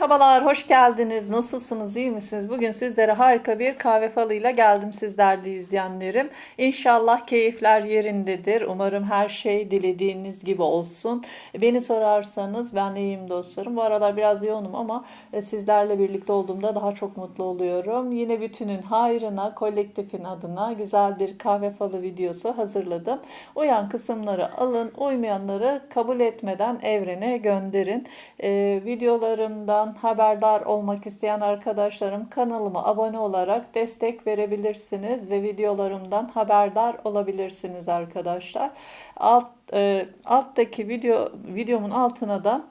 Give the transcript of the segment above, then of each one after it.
Merhabalar, hoş geldiniz. Nasılsınız, iyi misiniz? Bugün sizlere harika bir kahve falıyla geldim sizlerle izleyenlerim. İnşallah keyifler yerindedir. Umarım her şey dilediğiniz gibi olsun. Beni sorarsanız ben iyiyim dostlarım. Bu aralar biraz yoğunum ama e, sizlerle birlikte olduğumda daha çok mutlu oluyorum. Yine bütünün hayrına, kolektifin adına güzel bir kahve falı videosu hazırladım. Uyan kısımları alın, uymayanları kabul etmeden evrene gönderin. Ee, videolarımdan haberdar olmak isteyen arkadaşlarım kanalıma abone olarak destek verebilirsiniz ve videolarımdan haberdar olabilirsiniz arkadaşlar. Alt e, alttaki video videomun altına da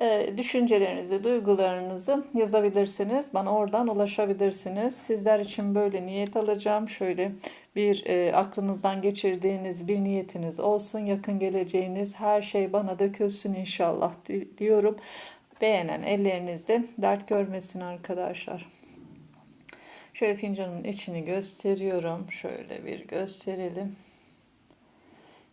e, düşüncelerinizi, duygularınızı yazabilirsiniz. Bana oradan ulaşabilirsiniz. Sizler için böyle niyet alacağım. Şöyle bir e, aklınızdan geçirdiğiniz bir niyetiniz olsun. Yakın geleceğiniz her şey bana dökülsün inşallah di- diyorum. Beğenen ellerinizde dert görmesin arkadaşlar. Şöyle fincanın içini gösteriyorum. Şöyle bir gösterelim.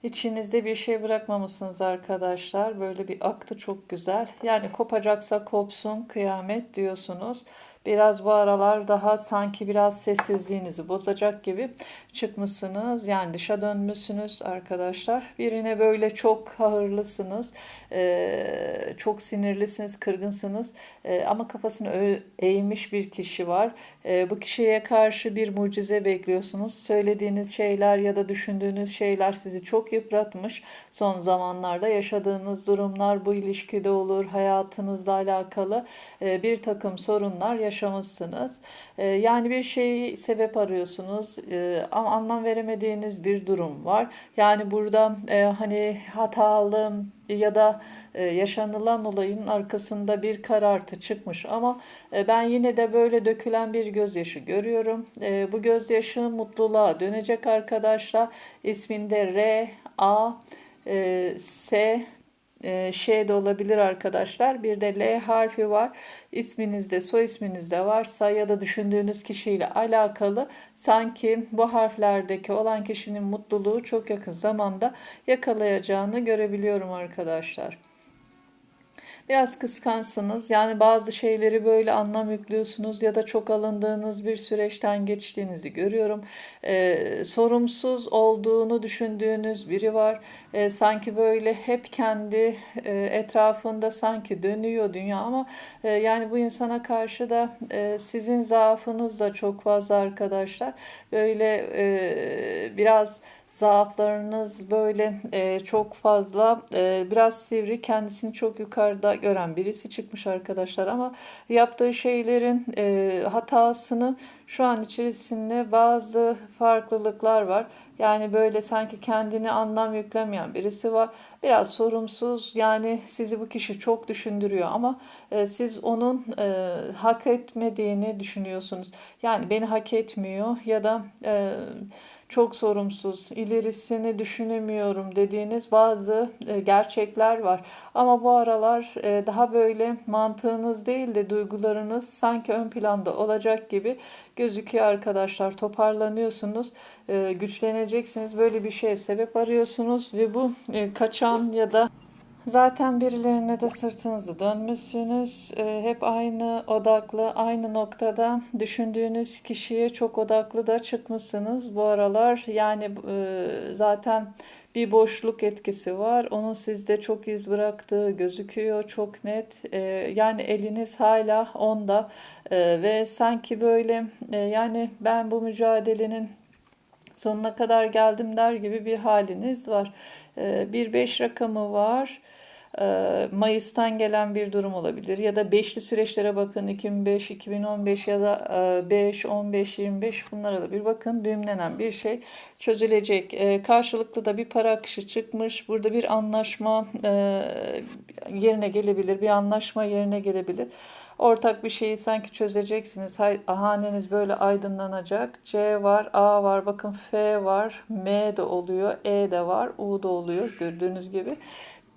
İçinizde bir şey bırakmamışsınız arkadaşlar. Böyle bir aktı çok güzel. Yani kopacaksa kopsun kıyamet diyorsunuz. Biraz bu aralar daha sanki biraz sessizliğinizi bozacak gibi çıkmışsınız. Yani dışa dönmüşsünüz arkadaşlar. Birine böyle çok kahırlısınız. Ee, çok sinirlisiniz, kırgınsınız. Ee, ama kafasını eğmiş bir kişi var. Ee, bu kişiye karşı bir mucize bekliyorsunuz. Söylediğiniz şeyler ya da düşündüğünüz şeyler sizi çok yıpratmış. Son zamanlarda yaşadığınız durumlar bu ilişkide olur, hayatınızla alakalı e, bir takım sorunlar yaşamışsınız. E, Yani bir şeyi sebep arıyorsunuz e, ama anlam veremediğiniz bir durum var. Yani burada hani hatalı ya da e, yaşanılan olayın arkasında bir karartı çıkmış ama e, ben yine de böyle dökülen bir gözyaşı görüyorum. E, Bu gözyaşı mutluluğa dönecek arkadaşlar. İsminde R, A, e, S e, şey de olabilir arkadaşlar. Bir de L harfi var. İsminizde, soy isminizde varsa ya da düşündüğünüz kişiyle alakalı sanki bu harflerdeki olan kişinin mutluluğu çok yakın zamanda yakalayacağını görebiliyorum arkadaşlar. Biraz kıskançsınız. Yani bazı şeyleri böyle anlam yüklüyorsunuz ya da çok alındığınız bir süreçten geçtiğinizi görüyorum. Ee, sorumsuz olduğunu düşündüğünüz biri var. Ee, sanki böyle hep kendi e, etrafında sanki dönüyor dünya ama e, yani bu insana karşı da e, sizin zaafınız da çok fazla arkadaşlar. Böyle e, biraz zaaflarınız böyle e, çok fazla e, biraz sivri kendisini çok yukarıda gören birisi çıkmış arkadaşlar ama yaptığı şeylerin e, hatasını şu an içerisinde bazı farklılıklar var. Yani böyle sanki kendini anlam yüklemeyen birisi var. Biraz sorumsuz yani sizi bu kişi çok düşündürüyor ama e, siz onun e, hak etmediğini düşünüyorsunuz. Yani beni hak etmiyor ya da e, çok sorumsuz, ilerisini düşünemiyorum dediğiniz bazı e, gerçekler var. Ama bu aralar e, daha böyle mantığınız değil de duygularınız sanki ön planda olacak gibi gözüküyor arkadaşlar. Toparlanıyorsunuz, e, güçleneceksiniz. Böyle bir şeye sebep arıyorsunuz ve bu kaçan ya da Zaten birilerine de sırtınızı dönmüşsünüz. Ee, hep aynı odaklı, aynı noktada düşündüğünüz kişiye çok odaklı da çıkmışsınız bu aralar. Yani e, zaten bir boşluk etkisi var. Onun sizde çok iz bıraktığı gözüküyor çok net. Ee, yani eliniz hala onda Ee, ve sanki böyle e, yani ben bu mücadelenin sonuna kadar geldim der gibi bir haliniz var. Ee, Bir beş rakamı var. Ee, Mayıs'tan gelen bir durum olabilir ya da beşli süreçlere bakın 2005, 2015 ya da e, 5, 15, 25 bunlara da bir bakın düğümlenen bir şey çözülecek. Ee, Karşılıklı da bir para akışı çıkmış. Burada bir anlaşma e, yerine gelebilir, bir anlaşma yerine gelebilir. Ortak bir şeyi sanki çözeceksiniz. Haneniz böyle aydınlanacak. C var, A var, bakın F var, M de oluyor, E de var, U da oluyor gördüğünüz gibi.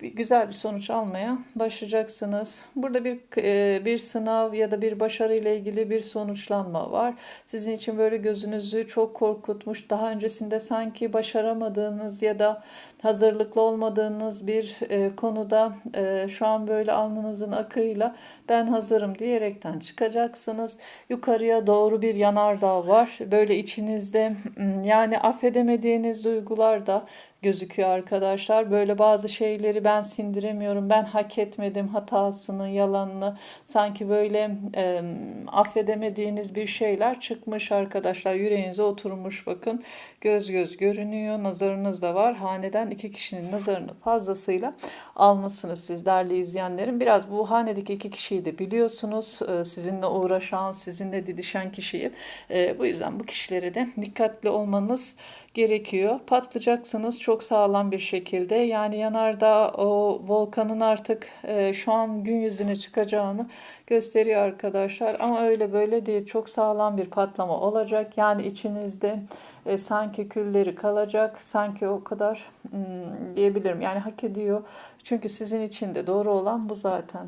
Bir güzel bir sonuç almaya başlayacaksınız. Burada bir e, bir sınav ya da bir başarı ile ilgili bir sonuçlanma var. Sizin için böyle gözünüzü çok korkutmuş, daha öncesinde sanki başaramadığınız ya da hazırlıklı olmadığınız bir e, konuda e, şu an böyle alnınızın akıyla ben hazırım diyerekten çıkacaksınız. Yukarıya doğru bir yanardağ var. Böyle içinizde yani affedemediğiniz duygular da gözüküyor arkadaşlar. Böyle bazı şeyleri ben sindiremiyorum. Ben hak etmedim hatasını, yalanını. Sanki böyle e, affedemediğiniz bir şeyler çıkmış arkadaşlar. Yüreğinize oturmuş bakın. Göz göz görünüyor. Nazarınız da var. Haneden iki kişinin nazarını fazlasıyla almışsınız siz değerli izleyenlerim. Biraz bu hanedeki iki kişiyi de biliyorsunuz. E, sizinle uğraşan, sizinle didişen kişiyi. E, bu yüzden bu kişilere de dikkatli olmanız gerekiyor. Patlayacaksınız çok sağlam bir şekilde. Yani yanardağ o volkanın artık e, şu an gün yüzüne çıkacağını gösteriyor arkadaşlar. Ama öyle böyle değil. Çok sağlam bir patlama olacak. Yani içinizde e, sanki külleri kalacak. Sanki o kadar hmm, diyebilirim. Yani hak ediyor. Çünkü sizin için de doğru olan bu zaten.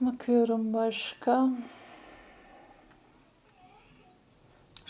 Bakıyorum başka.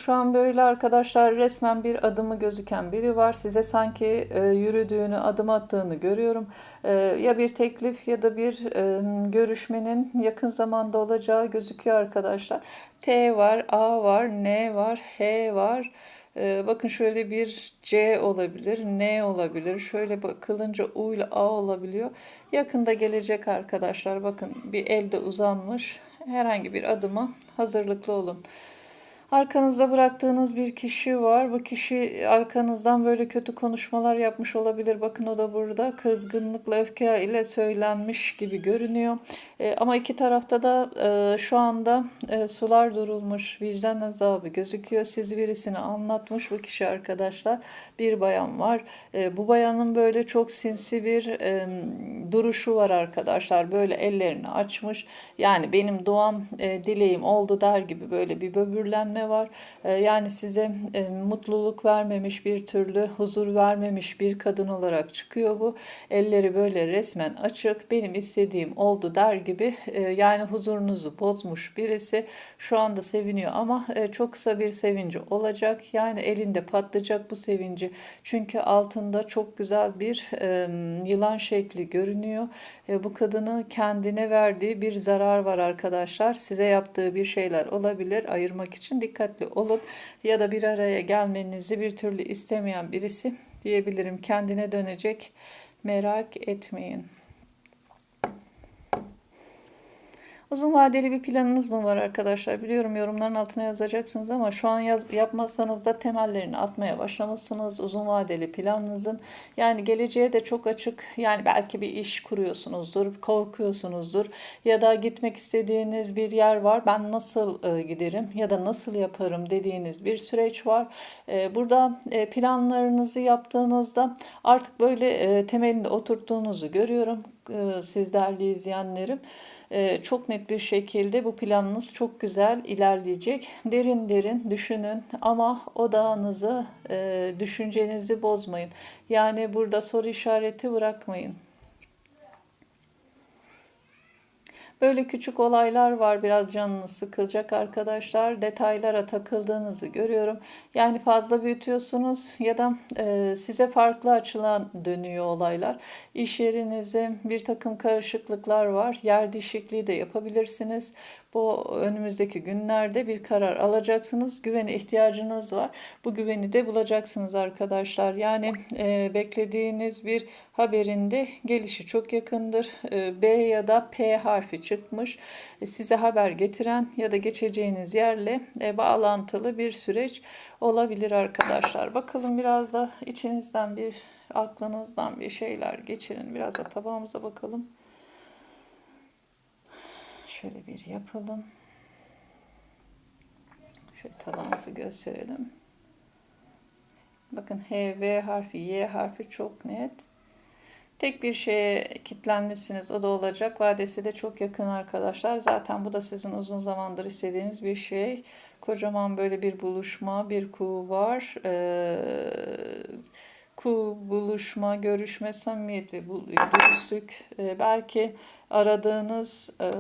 Şu an böyle arkadaşlar resmen bir adımı gözüken biri var. Size sanki e, yürüdüğünü, adım attığını görüyorum. E, ya bir teklif ya da bir e, görüşmenin yakın zamanda olacağı gözüküyor arkadaşlar. T var, A var, N var, H var. E, bakın şöyle bir C olabilir, N olabilir. Şöyle bakılınca U ile A olabiliyor. Yakında gelecek arkadaşlar. Bakın bir elde uzanmış. Herhangi bir adıma hazırlıklı olun. Arkanızda bıraktığınız bir kişi var. Bu kişi arkanızdan böyle kötü konuşmalar yapmış olabilir. Bakın o da burada kızgınlıkla, öfke ile söylenmiş gibi görünüyor. E, ama iki tarafta da e, şu anda e, sular durulmuş, vicdan azabı gözüküyor. Siz birisini anlatmış bu kişi arkadaşlar. Bir bayan var. E, bu bayanın böyle çok sinsi bir e, duruşu var arkadaşlar. Böyle ellerini açmış. Yani benim duam, e, dileğim oldu der gibi böyle bir böbürlenme ne var. E, yani size e, mutluluk vermemiş bir türlü huzur vermemiş bir kadın olarak çıkıyor bu. Elleri böyle resmen açık. Benim istediğim oldu der gibi. E, yani huzurunuzu bozmuş birisi. Şu anda seviniyor ama çok kısa bir sevinci olacak. Yani elinde patlayacak bu sevinci. Çünkü altında çok güzel bir yılan şekli görünüyor. Bu kadını kendine verdiği bir zarar var arkadaşlar. Size yaptığı bir şeyler olabilir. Ayırmak için dikkatli olun ya da bir araya gelmenizi bir türlü istemeyen birisi diyebilirim. Kendine dönecek merak etmeyin. Uzun vadeli bir planınız mı var arkadaşlar? Biliyorum yorumların altına yazacaksınız ama şu an yaz, yapmazsanız da temellerini atmaya başlamışsınız. Uzun vadeli planınızın. Yani geleceğe de çok açık. Yani belki bir iş kuruyorsunuzdur, korkuyorsunuzdur ya da gitmek istediğiniz bir yer var. Ben nasıl e, giderim ya da nasıl yaparım dediğiniz bir süreç var. E, burada e, planlarınızı yaptığınızda artık böyle e, temelinde oturttuğunuzu görüyorum. E, siz değerli izleyenlerim. Ee, çok net bir şekilde bu planınız çok güzel ilerleyecek. Derin derin düşünün ama odağınızı, e, düşüncenizi bozmayın. Yani burada soru işareti bırakmayın. Böyle küçük olaylar var biraz canınız sıkılacak arkadaşlar. Detaylara takıldığınızı görüyorum. Yani fazla büyütüyorsunuz ya da e, size farklı açılan dönüyor olaylar. İş yerinize bir takım karışıklıklar var. Yer değişikliği de yapabilirsiniz. Bu önümüzdeki günlerde bir karar alacaksınız. Güvene ihtiyacınız var. Bu güveni de bulacaksınız arkadaşlar. Yani e, beklediğiniz bir haberinde gelişi çok yakındır. E, B ya da P harfi çıkmış. E, size haber getiren ya da geçeceğiniz yerle e, bağlantılı bir süreç olabilir arkadaşlar. Bakalım biraz da içinizden bir aklınızdan bir şeyler geçirin. Biraz da tabağımıza bakalım. Şöyle bir yapalım. Şöyle tabanımızı gösterelim. Bakın H, V harfi, Y harfi çok net. Tek bir şeye kilitlenmişsiniz. O da olacak. Vadesi de çok yakın arkadaşlar. Zaten bu da sizin uzun zamandır istediğiniz bir şey. Kocaman böyle bir buluşma, bir kuğu var. Ee, tutku, buluşma, görüşme, samimiyet ve dürüstlük e, belki aradığınız, e,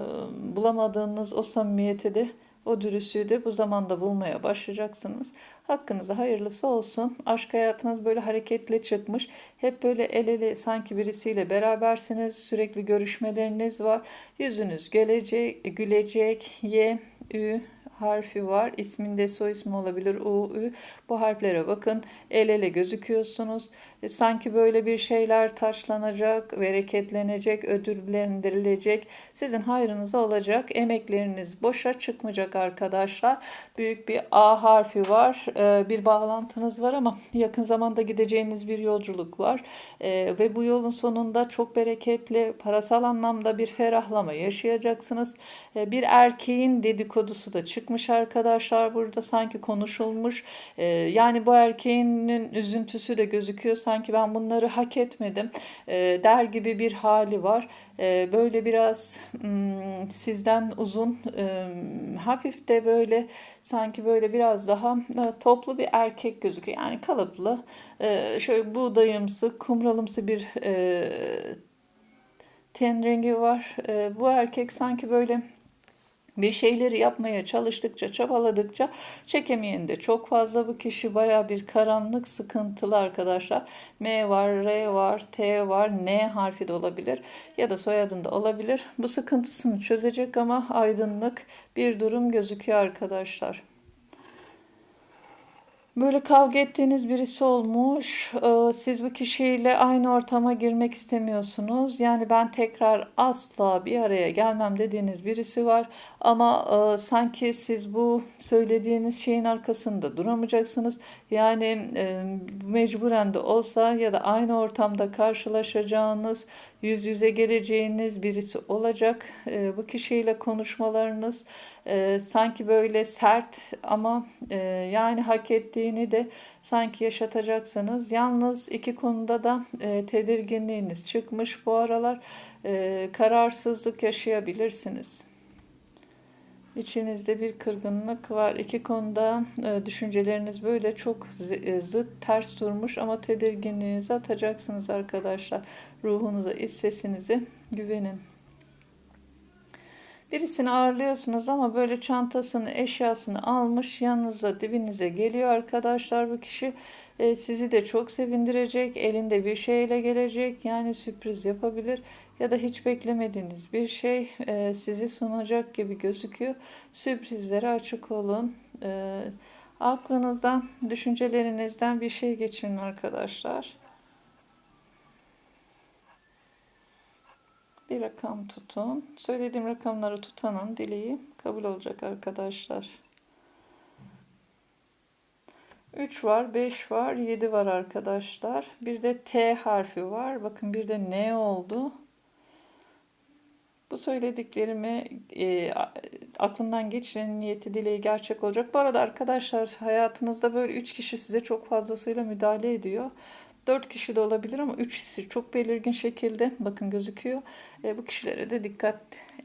bulamadığınız o samimiyeti de o dürüstlüğü de bu zamanda bulmaya başlayacaksınız. Hakkınıza hayırlısı olsun. Aşk hayatınız böyle hareketli çıkmış. Hep böyle el ele sanki birisiyle berabersiniz. Sürekli görüşmeleriniz var. Yüzünüz gelecek, gülecek. Y, Ü, harfi var. İsminde soy ismi olabilir. U, Ü. Bu harflere bakın. El ele gözüküyorsunuz. E, sanki böyle bir şeyler taşlanacak, bereketlenecek, ödüllendirilecek. Sizin hayrınıza olacak. Emekleriniz boşa çıkmayacak arkadaşlar. Büyük bir A harfi var. E, bir bağlantınız var ama yakın zamanda gideceğiniz bir yolculuk var. E, ve bu yolun sonunda çok bereketli, parasal anlamda bir ferahlama yaşayacaksınız. E, bir erkeğin dedikodusu da çıkmış arkadaşlar. Burada sanki konuşulmuş. E, yani bu erkeğin üzüntüsü de gözüküyor. Sanki ben bunları hak etmedim e, der gibi bir hali var. E, böyle biraz hmm, sizden uzun, e, hafif de böyle sanki böyle biraz daha e, toplu bir erkek gözüküyor. Yani kalıplı, e, şöyle buğdayımsı, kumralımsı bir e, ten rengi var. E, bu erkek sanki böyle bir şeyleri yapmaya çalıştıkça, çabaladıkça çekemeyen de çok fazla bu kişi baya bir karanlık, sıkıntılı arkadaşlar. M var, R var, T var, N harfi de olabilir ya da soyadında olabilir. Bu sıkıntısını çözecek ama aydınlık bir durum gözüküyor arkadaşlar. Böyle kavga ettiğiniz birisi olmuş. Ee, siz bu kişiyle aynı ortama girmek istemiyorsunuz. Yani ben tekrar asla bir araya gelmem dediğiniz birisi var. Ama e, sanki siz bu söylediğiniz şeyin arkasında duramayacaksınız. Yani e, mecburen de olsa ya da aynı ortamda karşılaşacağınız, yüz yüze geleceğiniz birisi olacak. E, bu kişiyle konuşmalarınız sanki böyle sert ama yani hak ettiğini de sanki yaşatacaksınız. Yalnız iki konuda da tedirginliğiniz çıkmış bu aralar. kararsızlık yaşayabilirsiniz. İçinizde bir kırgınlık var. İki konuda e, düşünceleriniz böyle çok e, zıt, ters durmuş ama tedirginliğinizi atacaksınız arkadaşlar. Ruhunuza, iç sesinize güvenin. Birisini ağırlıyorsunuz ama böyle çantasını, eşyasını almış yanınıza, dibinize geliyor arkadaşlar bu kişi. E, sizi de çok sevindirecek, elinde bir şeyle gelecek. Yani sürpriz yapabilir ya da hiç beklemediğiniz bir şey e, sizi sunacak gibi gözüküyor. Sürprizlere açık olun. E, aklınızdan, düşüncelerinizden bir şey geçirin arkadaşlar. Bir rakam tutun. Söylediğim rakamları tutanın dileği kabul olacak arkadaşlar. 3 var, 5 var, 7 var arkadaşlar. Bir de T harfi var. Bakın bir de N oldu. Bu söylediklerimi e, aklından geçiren niyeti dileği gerçek olacak. Bu arada arkadaşlar hayatınızda böyle 3 kişi size çok fazlasıyla müdahale ediyor. 4 kişi de olabilir ama 3 kişi çok belirgin şekilde bakın gözüküyor. E, bu kişilere de dikkat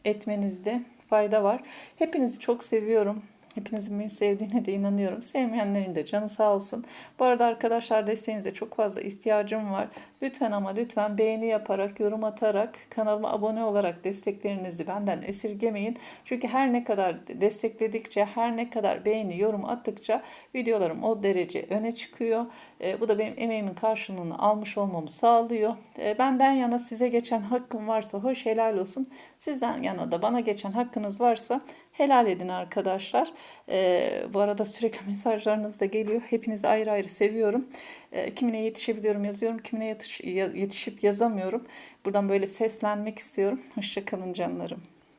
etmenizde fayda var. Hepinizi çok seviyorum. Hepinizin beni sevdiğine de inanıyorum. Sevmeyenlerin de canı sağ olsun. Bu arada arkadaşlar desteğinize çok fazla ihtiyacım var. Lütfen ama lütfen beğeni yaparak, yorum atarak, kanalıma abone olarak desteklerinizi benden esirgemeyin. Çünkü her ne kadar destekledikçe, her ne kadar beğeni, yorum attıkça videolarım o derece öne çıkıyor. E, bu da benim emeğimin karşılığını almış olmamı sağlıyor. E, benden yana size geçen hakkım varsa hoş helal olsun. Sizden yana da bana geçen hakkınız varsa helal edin arkadaşlar. E, bu arada sürekli mesajlarınız da geliyor. Hepinizi ayrı ayrı seviyorum. E, kimine yetişebiliyorum yazıyorum, kimine yetiş, yetişip yazamıyorum. Buradan böyle seslenmek istiyorum. Hoşçakalın canlarım.